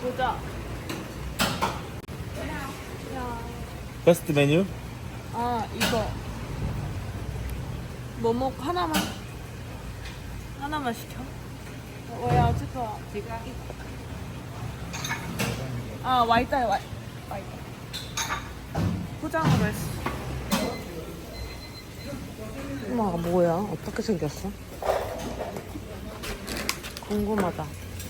보자. 베스트 메뉴? 아 이거 뭐 먹고 하나만 하나만 시켜. 뭐야这个 아 와이따이 와이 와이따이 포장으로 했어. 엄마가 뭐야? 어떻게 생겼어? 궁금하다.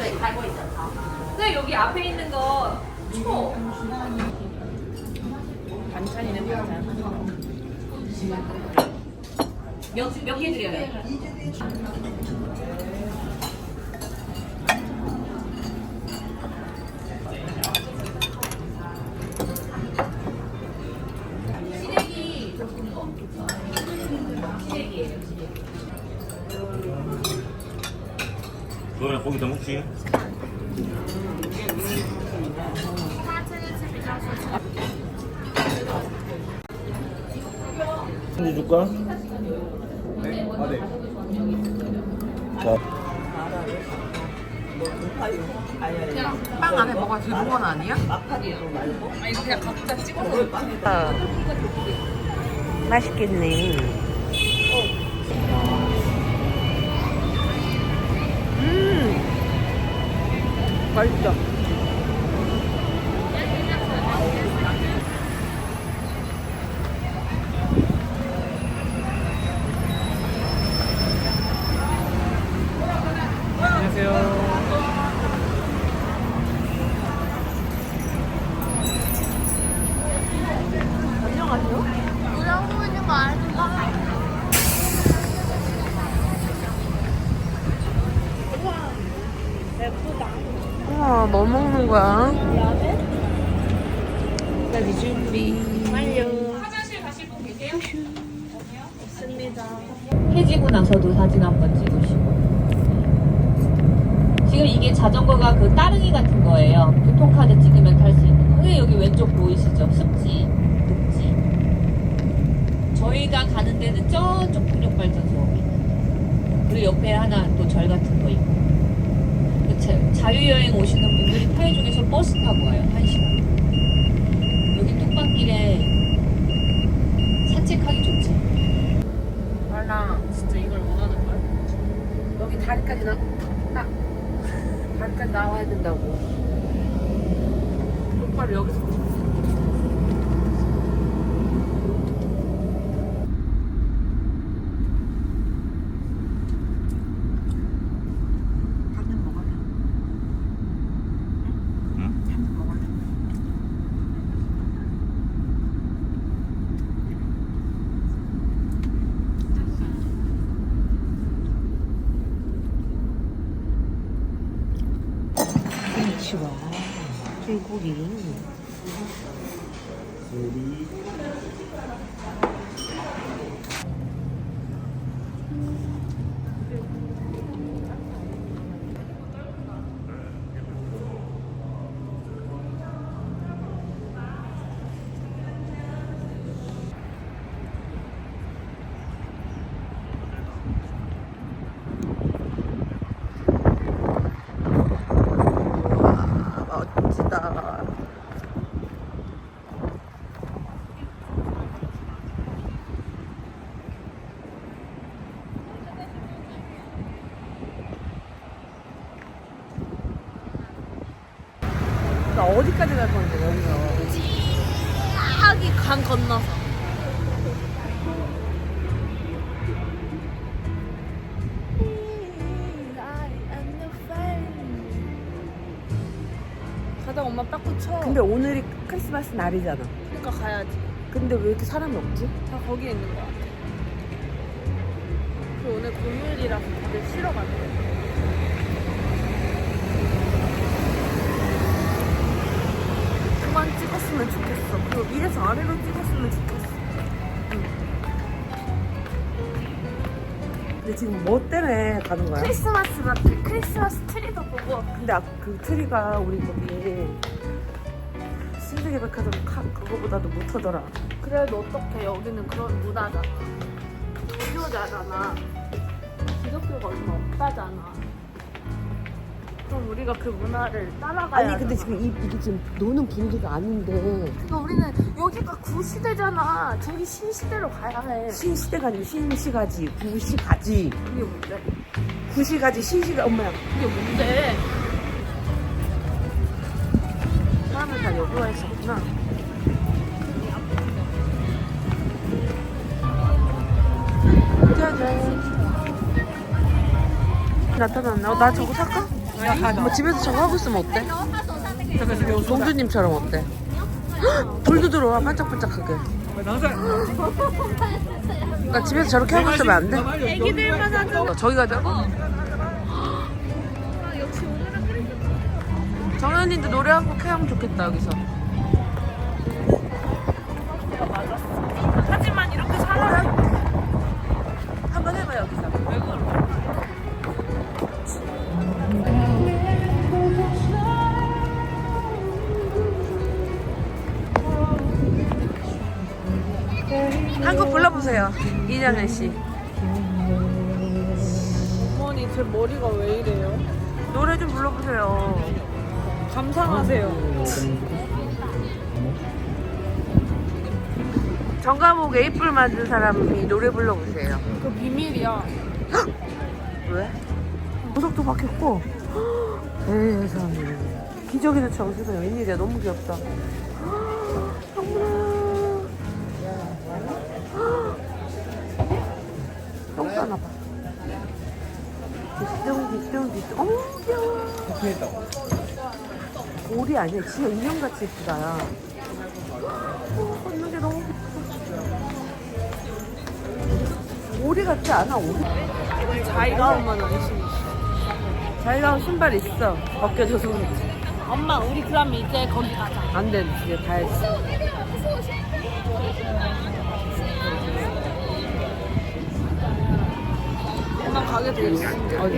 네 근데 여기 앞에 있는 거 초. 반찬이는 반찬. 몇, 몇개 드려요? 너랑 고기 더 먹지? 손주 줄까? 자, 빵 안에 뭐가 들은 건 아니야? 아니 그냥 각자 찍어서 아, 맛있겠네. 맛있다. 우와, 뭐 먹는 거야? 나비 준비. 해지고 나서도 사진 한번 찍으시고. 지금 이게 자전거가 그 따릉이 같은 거예요. 교통카드 찍으면 탈 수 있는 거. 여기 왼쪽 보이시죠? 습지 녹지. 저희가 가는 데는 저쪽 풍력발전소 그리고 옆에 하나 또 절 같은 거 있고. 그 자- 자유여행 오시는 중에서 버스 타고 와요 한 시간 여기 뚝방길에 산책하기 좋지 말라. 진짜 이걸 원하는 거야? 여기 다리까지 나, 나, 다리까지 나와야 된다고. 똑바로 여기서 당면 먹어라. 응? 당면 먹어라. 김치와 불고기. 엄마 빠꾸 쳐 근데 오늘이 크리스마스 날이잖아. 그러니까 가야지 근데 왜 이렇게 사람이 없지? 다 거기에 있는 거 같아 어차피 오늘 금요일이라서 다들 쉬러 간대. 그만 찍었으면 좋겠어. 그리고 위에서 아래로 찍었으면 좋겠어. 근데 지금 뭐 때문에 가는 거야? 크리스마스 마트, 크리스마스 트리도 보고. 근데 아, 그 트리가 우리 거기 신세계 백화점 카 그거보다도 못하더라. 그래도 어떡해. 여기는 그런 문화잖아. 불교자잖아. 기독교가 얼마 없다잖아. 그럼 우리가 그 문화를 따라가야 아니 근데 지금 이, 이게 지금 노는 분위기가 아닌데 그러니까 우리는 여기가 구시대잖아. 저기 신시대로 가야 해. 신시대가 아니고 신시가지 구시가지 그게 뭔데? 구시가지 신시가 엄마야 그게 뭔데? 사람을 다 여기와 했었구나 짜잔 나타났네 어, 나 저거 살까? 뭐 집에서 저거 하고 있으면 어때? 공주님처럼 어때? 헉, 불도 들어와 반짝반짝하게 나 집에서 저렇게 하고 있으면 안 돼? 애기들만 하잖아. 어, 저기 가자고? 정현이도 노래 한 곡 해하면 좋겠다 여기서 하지만 이렇게 살아. 한번 해봐 여기서 한곡 불러보세요 이장현 씨 어머니 제 머리가 왜 이래요? 노래 좀 불러보세요 감상하세요. 정가목 에이플 맞은 사람이 노래 불러보세요 그 비밀이야. 왜? 보석도 박혔고 세상에 기적의 도처럼 세상에 웬일이야 너무 귀엽다 싸나봐 뒤뚱 뒤뚱 어머 귀여워 오리 아니야 진짜 인형같이 예쁘다 야 어, 걷는 게 너무 예쁘다 오리 같지 않아 오리 자기가 엄마는 안심이 자기가 신발 있어. 벗겨져서 그렇지. 엄마 우리 그럼 이제 거기 가자. 안 돼, 이제 다 했어. 엄마 가게 되겠어. 어디?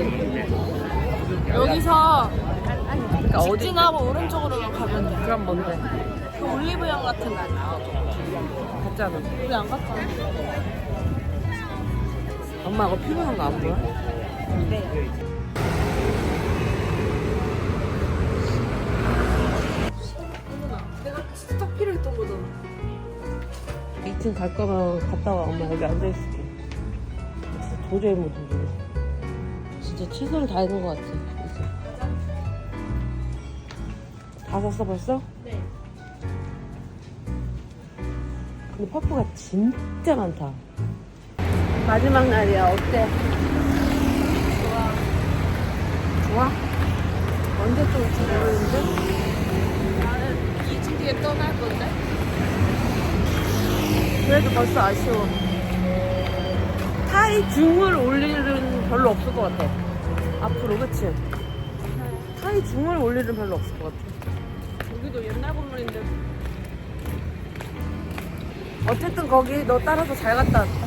여기서 그러니까 어디? 직진하고 오른쪽으로만 가면 돼. 그럼 뭔데? 그 올리브영 같은 날 나와도. 갔잖아. 우리 안 갔잖아. 엄마 가 피곤한 거 안 보여? 내가 진짜 딱 필요했던 거잖아. 2층 갈 거면 갔다 와. 엄마 여기 앉아있을게. 진짜 도저히 못 움직여. 진짜 최선을 다하는 것 같아. 다 샀어 벌써? 네. 근데 퍼프가 진짜 많다. 마지막 날이야. 어때? 좋아. 좋아? 언제 또 올지 모르는데? 나는 2주 뒤에 떠날 건데. 그래도 벌써 아쉬워. 타이 중을 올 일은 별로 없을 것 같아. 앞으로, 그치? 타이 중을 올 일은 별로 없을 것 같아. 여기도 옛날 건물인데 어쨌든 거기 너 따라서 잘 갔다 왔다.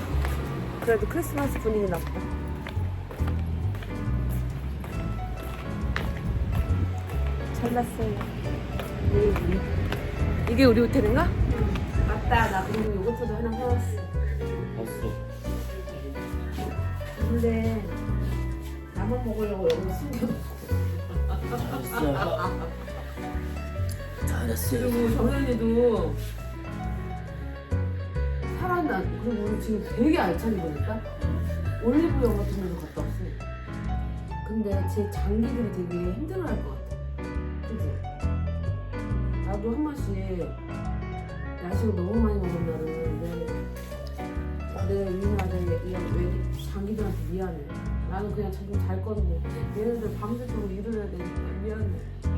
그래도 크리스마스 분위기 났다. 잘났어요. 이게 우리 호텔인가? 맞다. 나 그리고 요거트도 하나 사왔어. 봤어. 근데 나만 먹으려고 여기 숨겨놓고. 잘했어요. 그리고 정현이도 살았나. 그리고 우리 지금 되게 알차게 보니까 올리브영 같은 데도 갔다 왔어. 근데 제 장기들이 되게 힘들어할 것 같아. 그지? 나도 한 번씩 야식을 너무 많이 먹은 날은 내, 내 유인하자 왜 장기들한테 미안해. 나는 그냥 자주 잘 거는 데 얘네들 밤새도록 일을 해야 되니까 미안해.